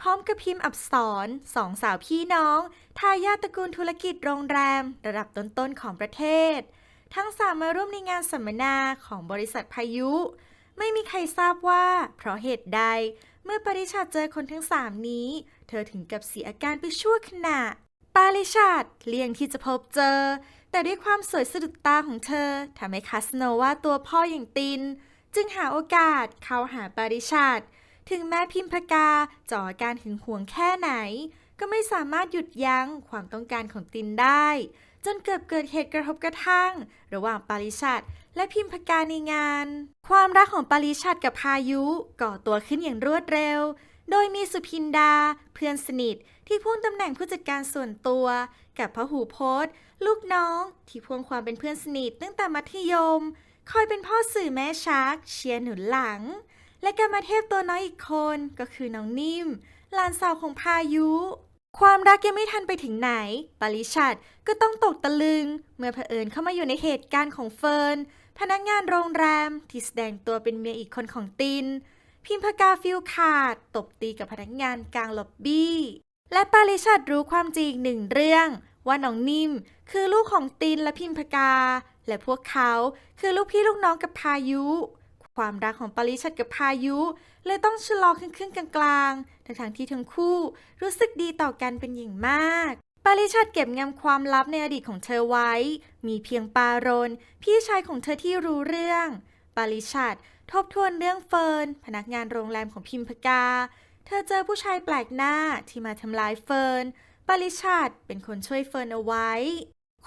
พร้อมกับพิมพ์อับสรสองสาวพี่น้อง ทายาทตระกูลธุรกิจโรงแรม ระดับต้นๆของประเทศ ทั้งสามมาร่วมในงานสัมมนาของบริษัทพายุ ไม่มีใครทราบว่า เพราะเหตุใด เมื่อปริชาเจอคนทั้งสามนี้ เธอถึงกับเสียอาการไปชั่วขณะปาริชาดเลี่ยงที่จะพบเจอ แต่ด้วยความสวยสะดุดตาของเธอทำให้คาสโนว่าตัวพ่ออย่างติน จึงหาโอกาสเข้าหาปาริชาด ถึงแม้พิมพกาจะอการหึงหวงแค่ไหน ก็ไม่สามารถหยุดยั้งความต้องการของตินได้ จนเกิดเกิดเหตุกระทบกระทั่ง ระหว่างปาริชัดและพิมพกาในงาน ความรักของปาริชัดกับพายุก่อตัวขึ้นอย่างรวดเร็ว โดยมีสุพินดา เพื่อนสนิทที่พ่วงตำแหน่งผู้จัดการส่วนตัว กับพหูพจน์ลูกน้องที่พ่วงความเป็นเพื่อนสนิทตั้งแต่มัธยม คอยเป็นพ่อสื่อแม่ชัก เชียร์หนุนหลัง และกรรมเทพตัวน้อยอีกคนก็คือน้องนิ่ม หลานสาวของพายุ ความรักยังไม่ทันไปถึงไหน ปาริชัดก็ต้องตกตะลึง เมื่อเผอิญเข้ามาอยู่ในเหตุการณ์ของเฟิร์น พนักงานโรงแรมที่แสดงตัวเป็นเมียอีกคนของติน พิมพกาฟิลขาด ตบตีกับพนักงานกลางล็อบบี้ และปาริชัดรู้ความจริงหนึ่งเรื่อง ว่าน้องนิ่ม คือลูกของตินและพิมพกา และพวกเขาคือลูกพี่ลูกน้องกับพายุ ความรักของปาริชัดกับพายุ เลยต้องชะลอขึ้นขึ้นๆกลางๆทั้งทงๆที่ทั้งคู่รู้สึกดีต่อกันเป็นอย่างมากปาริชัดเก็บงำความลับในอดีตของเธอไว้ มีเพียงปารน พี่ชายของเธอที่รู้เรื่อง ปาริชัดทบทวนเรื่องเฟิร์น พนักงานโรงแรมของพิมพกา เธอเจอผู้ชายแปลกหน้าที่มาทำลายเฟิร์น ปาริชัดเป็นคนช่วยเฟิร์นเอาไว้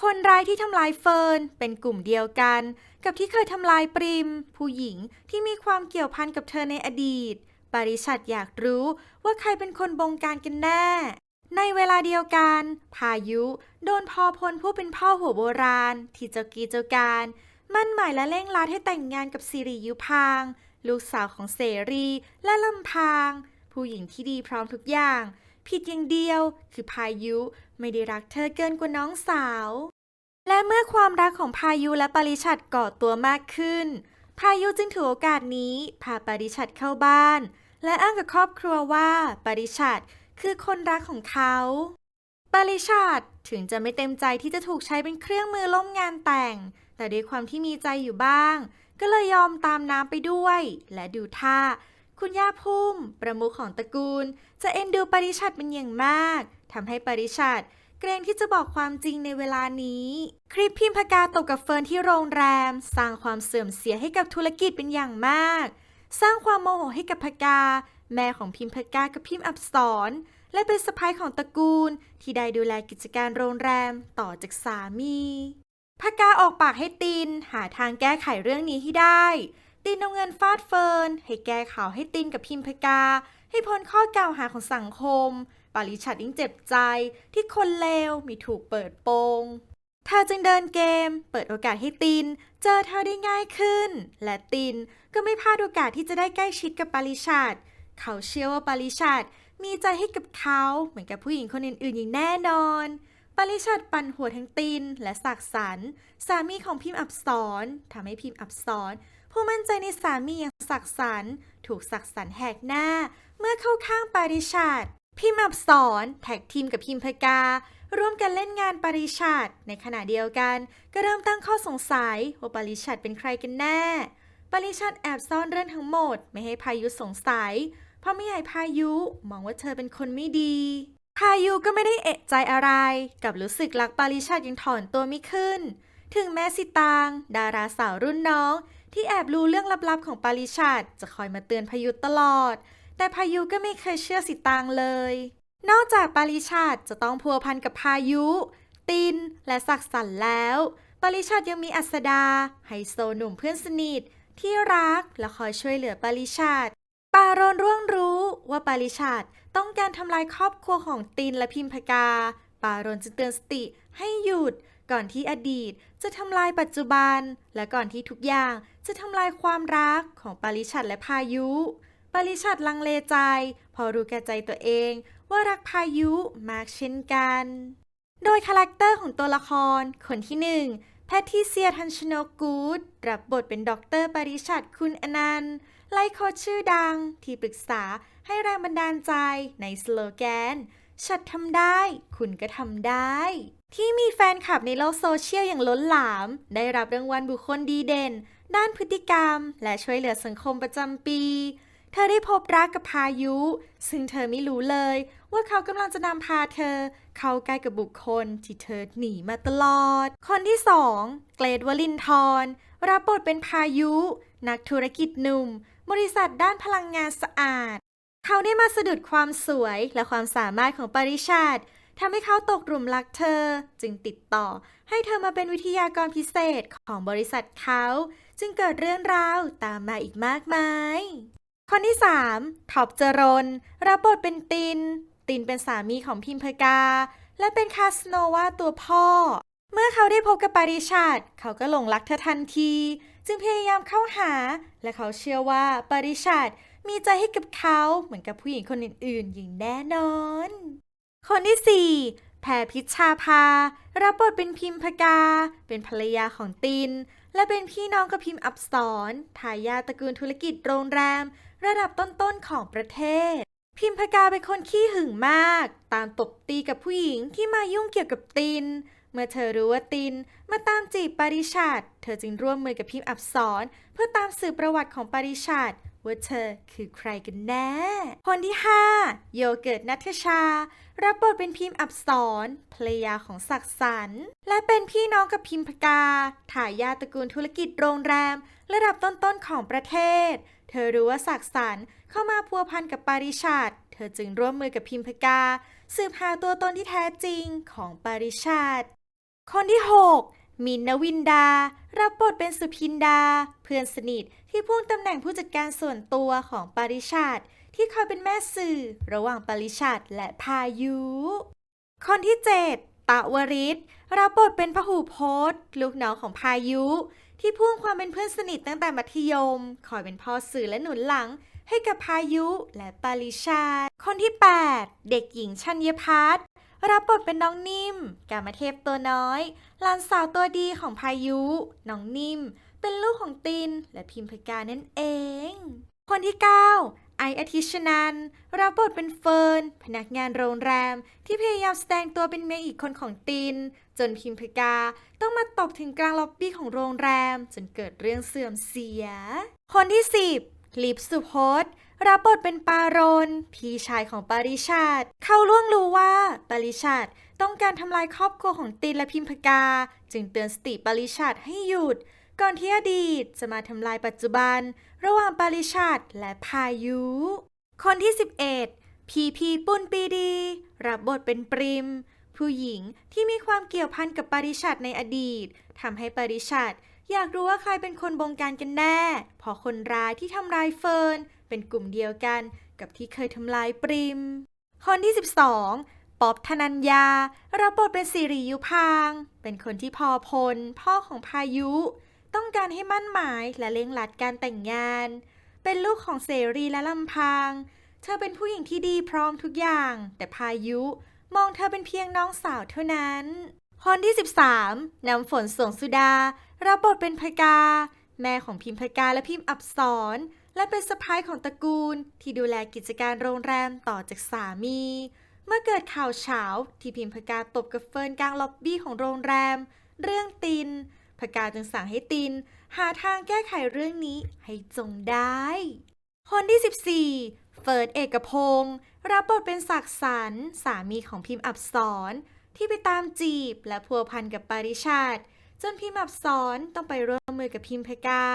คนร้ายที่ทำลายเฟิร์นเป็นกลุ่มเดียวกัน กับที่เคยทำลายปริม ผู้หญิงที่มีความเกี่ยวพันกับเธอในอดีต ปริชัดอยากรู้ว่าใครเป็นคนบงการกันแน่ ในเวลาเดียวกัน พายุโดนพอพลผู้เป็นพ่อหัวโบราณ ที่เจ้ากีเจ้าการ มั่นหมายและเร่งรัดให้แต่งงานกับสิริยุพาง ลูกสาวของเสรีและลำพาง ผู้หญิงที่ดีพร้อมทุกอย่าง ผิดอย่างเดียว คือพายุไม่ได้รักเธอเกินกว่าน้องสาว และเมื่อความรักของพายุและปริชัดก่อตัวมากขึ้น พายุจึงถือโอกาสนี้พาปริชัดเข้าบ้าน และอ้างกับครอบครัวว่าปริชัดคือคนรักของเขาปริชัดถึงจะไม่เต็มใจที่จะถูกใช้เป็นเครื่องมือล่มงานแต่ง แต่ด้วยความที่มีใจอยู่บ้าง ก็เลยยอมตามน้ำไปด้วย และดูท่า คุณย่าพุ่ม ประมุขของตระกูล จะเอ็นดูปริชัดเป็นอย่างมากทำให้ปริชัดเกรงที่จะบอกความจริงในเวลานี้ คลิปพิมพกาตกกับเฟิร์นที่โรงแรม สร้างความเสื่อมเสียให้กับธุรกิจเป็นอย่างมาก สร้างความโมโหให้กับพกา แม่ของพิมพกากับพิมพ์อับสรและเป็นสะพ้ายของตระกูล ที่ได้ดูแลกิจการโรงแรมต่อจากสามีพกาออกปากให้ตินหาทางแก้ไขเรื่องนี้ให้ได้ ตินเอาเงินฟาดเฟิร์นให้แก้ข่าวให้ตินกับพิมพกา ให้พ้นข้อกล่าวหาของสังคม ปาริชัดยิ่งเจ็บใจที่คนเลวมีถูกเปิดโปงเธอจึงเดินเกม เปิดโอกาสให้ติน เจอเธอได้ง่ายขึ้น และตินก็ไม่พลาดโอกาสที่จะได้ใกล้ชิดกับปาริชัดเขาเชื่อว่าปาริชัดมีใจให้กับเขาเหมือนกับผู้หญิงคนอื่นๆอย่างแน่นอน ปาริชัดปั่นหัวทั้งตินและศักสัน สามีของพิมพ์อับสรทำให้พิมพ์อับสร ผู้มั่นใจในสามีอย่างศักสันถูกศักสันแหกหน้า เมื่อเข้าข้างปาริชัดพิมพ์อับสรแท็กทีมกับพิมพการ่วมกันเล่นงานปาริชัดในขณะเดียวกัน ก็เริ่มตั้งข้อสงสัยว่าปาริชัดเป็นใครกันแน่ ปาริชัดแอบซ่อนเรื่องทั้งหมด ไม่ให้พายุสงสัย เพราะไม่อยากให้พายุมองว่าเธอเป็นคนไม่ดีพายุก็ไม่ได้เอะใจอะไร กับรู้สึกรักปาริชัดยังถอนตัวไม่ขึ้น ถึงแม้สิตาง ดาราสาวรุ่นน้อง ที่แอบรู้เรื่องลับๆของปาริชัดจะคอยมาเตือนพายุตลอด แต่พายุก็ไม่เคยเชื่อสิตางเลย นอกจากปาริชัดจะต้องพัวพันกับพายุ ตินและศักดิ์สันแล้ว ปาริชัดยังมีอัสดาไฮโซหนุ่มเพื่อนสนิทที่รักและคอยช่วยเหลือปาริชัดปารอนร่วงรู้ว่าปาริชัดต้องการทำลายครอบครัวของตินและพิมพกา ปารอนจะเตือนสติให้หยุด ก่อนที่อดีตจะทำลายปัจจุบัน และก่อนที่ทุกอย่างจะทำลายความรักของปาริชัดและพายุ ปาริชัดลังเลใจ พอรู้แก่ใจตัวเองว่ารักพายุมากเช่นกัน โดยคาแรคเตอร์ของตัวละคร คนที่หนึ่งแพทริเซียทันชโนกูดรับบทเป็นด็อกเตอร์ปาริชัดคุณอนันต์ไลโคชื่อดังที่ปรึกษาให้แรงบันดาลใจในสโลแกน ฉัดทำได้ คุณก็ทำได้ ที่มีแฟนคลับในโลกโซเชียลอย่างล้นหลาม ได้รับรางวัลบุคคลดีเด่น ด้านพฤติกรรม และช่วยเหลือสังคมประจำปี เธอได้พบรักกับพายุ ซึ่งเธอไม่รู้เลย ว่าเขากำลังจะนำพาเธอ เข้าใกล้กับบุคคลที่เธอหนีมาตลอด คนที่สองเกรดวลินทรรับบทเป็นพายุ นักธุรกิจหนุ่ม บริษัทด้านพลังงานสะอาด เขาได้มาสะดุดความสวยและความสามารถของปริชาติทำให้เขาตกหลุมรักเธอ จึงติดต่อ ให้เธอมาเป็นวิทยากรพิเศษของบริษัทเขา จึงเกิดเรื่องราวตามมาอีกมากมาย คนที่ 3. ท็อปเจรนรับบทเป็นติน ตินเป็นสามีของพิมพกา และเป็นคาสโนวาตัวพ่อ เมื่อเขาได้พบกับปาริชาติ เขาก็หลงรักเธอทันที จึงพยายามเข้าหา และเขาเชื่อว่าปาริชาติมีใจให้กับเขาเหมือนกับผู้หญิงคนอื่นๆอย่างแน่นอน คนที่4แพรพิชชาภา รับบทเป็นพิมพกา เป็นภรรยาของติน และเป็นพี่น้องกับพิมพ์อับสรทายาตระกูลธุรกิจโรงแรม ระดับต้นๆของประเทศ พิมพกาเป็นคนขี้หึงมาก ตามตบตีกับผู้หญิงที่มายุ่งเกี่ยวกับติน เมื่อเธอรู้ว่าตินมาตามจีบปาริชาติเธอจึงร่วมมือกับพิมพ์อับสรเพื่อตามสืบประวัติของปาริชาติว่าเธอคือใครกันแน่ คนที่ 5 โยเกิร์ตนัทชา รับบทเป็นพิมพ์อับสรภรรยาของศักดิ์สรรและเป็นพี่น้องกับพิมพกาทายาตระกูลธุรกิจโรงแรม ระดับต้นๆของประเทศ เธอรู้ว่าศักดิ์สรรเข้ามาพัวพันกับปาริชาติเธอจึงร่วมมือกับพิมพกา สืบหาตัวตนที่แท้จริงของปาริชาติ คนที่ 6 มินนวินดา รับบทเป็นสุพินดา เพื่อนสนิทที่พุ่งตำแหน่งผู้จัดการส่วนตัวของปาริชาติที่คอยเป็นแม่สื่อระหว่างปาริชาติและพายุ คนที่ 7 ตะวริศรับบทเป็นพหูพจน์ลูกน้องของพายุ ที่พุ่งความเป็นเพื่อนสนิทตั้งแต่มัธยม คอยเป็นพ่อสื่อและหนุนหลังให้กับพายุและปาริชาติ คนที่ 8 เด็กหญิงชัญญพัฒน์ รับบทเป็นน้องนิ่ม กามเทพตัวน้อยหลานสาวตัวดีของพายุ น้องนิ่ม เป็นลูกของตินและพิมพกานั่นเอง คนที่ 9 ไออาทิชนันรับบทเป็นเฟิร์น พนักงานโรงแรม ที่พยายามแสดงตัวเป็นเมียอีกคนของติน จนพิมพกาต้องมาตบถึงกลางล็อบบี้ของโรงแรม จนเกิดเรื่องเสื่อมเสีย คนที่ 10 ลิปสุพจน์รับบทเป็นปารน พี่ชายของปาริชาติ เขาล่วงรู้ว่าปาริชาติต้องการทำลายครอบครัวของตินและพิมพกา จึงเตือนสติปาริชาติให้หยุด ก่อนที่อดีตจะมาทำลายปัจจุบัน ระหว่างปาริชาติและพายุ คนที่ 11 พีพีปุณปีดี รับบทเป็นปริม ผู้หญิงที่มีความเกี่ยวพันกับปาริชาติในอดีตทำให้ปาริชาติ อยากรู้ว่าใครเป็นคนบงการกันแน่เพราะคนร้ายที่ทำร้ายเฟิร์นเป็นกลุ่มเดียวกันกับที่เคยทำลายปริม คนที่ 12 ป๊อบธนัญญารับบทเป็นสิริยุพาง เป็นคนที่พอพล พ่อของพายุ ต้องการให้มั่นหมายและเล่งหลัดการแต่งงาน เป็นลูกของเสรีและลำพางเธอเป็นผู้หญิงที่ดีพร้อมทุกอย่าง แต่พายุมองเธอเป็นเพียงน้องสาวเท่านั้น คนที่ 13 น้ำฝนสวงสุดา รับบทเป็นพกา แม่ของพิมพกาและพิมพ์อับสรและเป็นสะพ้ายของตระกูล ที่ดูแลกิจการโรงแรมต่อจากสามี เมื่อเกิดข่าวเฉาที่พิมพกาตบกับเฟิร์นกลางล็อบบี้ของโรงแรม เรื่องตินพกาจึงสั่งให้ติน หาทางแก้ไขเรื่องนี้ให้จงได้ คนที่ 14 เฟิร์สเอกพงศ์รับบทเป็นศักดิ์สรรสามีของพิมพ์อับสรที่ไปตามจีบและพัวพันกับปาริชาติ จนพิมพ์อับสรต้องไปร่วมมือกับพิมพ์พกา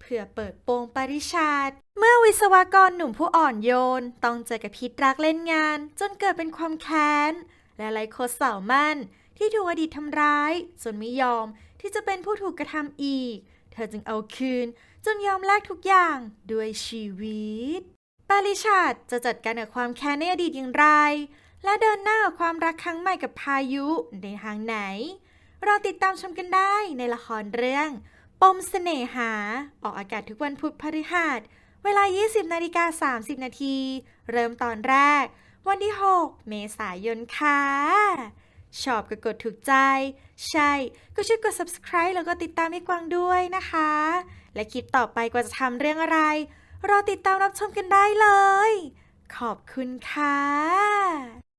เพื่อเปิดโปงปาริชาติเมื่อวิศวกรหนุ่มผู้อ่อนโยน ต้องเจอกับพิษรักเล่นงาน จนเกิดเป็นความแค้น และไลโคดเสามั่น ที่ถูกอดีตทำร้าย จนไม่ยอมที่จะเป็นผู้ถูกกระทำอีก เธอจึงเอาคืน จนยอมแลกทุกอย่างด้วยชีวิต ปาริชาติจะจัดการกับความแค้นในอดีตอย่างไร และเดินหน้ากับความรักครั้งใหม่กับพายุในทางไหน ราติดตามชมกันได้ในละครเรื่อง ปมเสน่หา ออกอากาศทุกวันพุธพฤหัสเวลา 20 นาฬิกา 30 นาที เริ่มตอนแรก วันที่ 6 เมษายนค่ะ ชอบก็กดถูกใจ ใช่ ก็ช่วยกด subscribe แล้วก็ติดตามให้กวางด้วยนะคะ และคลิปต่อไปกว่าจะทำเรื่องอะไร รอติดตามรับชมกันได้เลย ขอบคุณค่ะ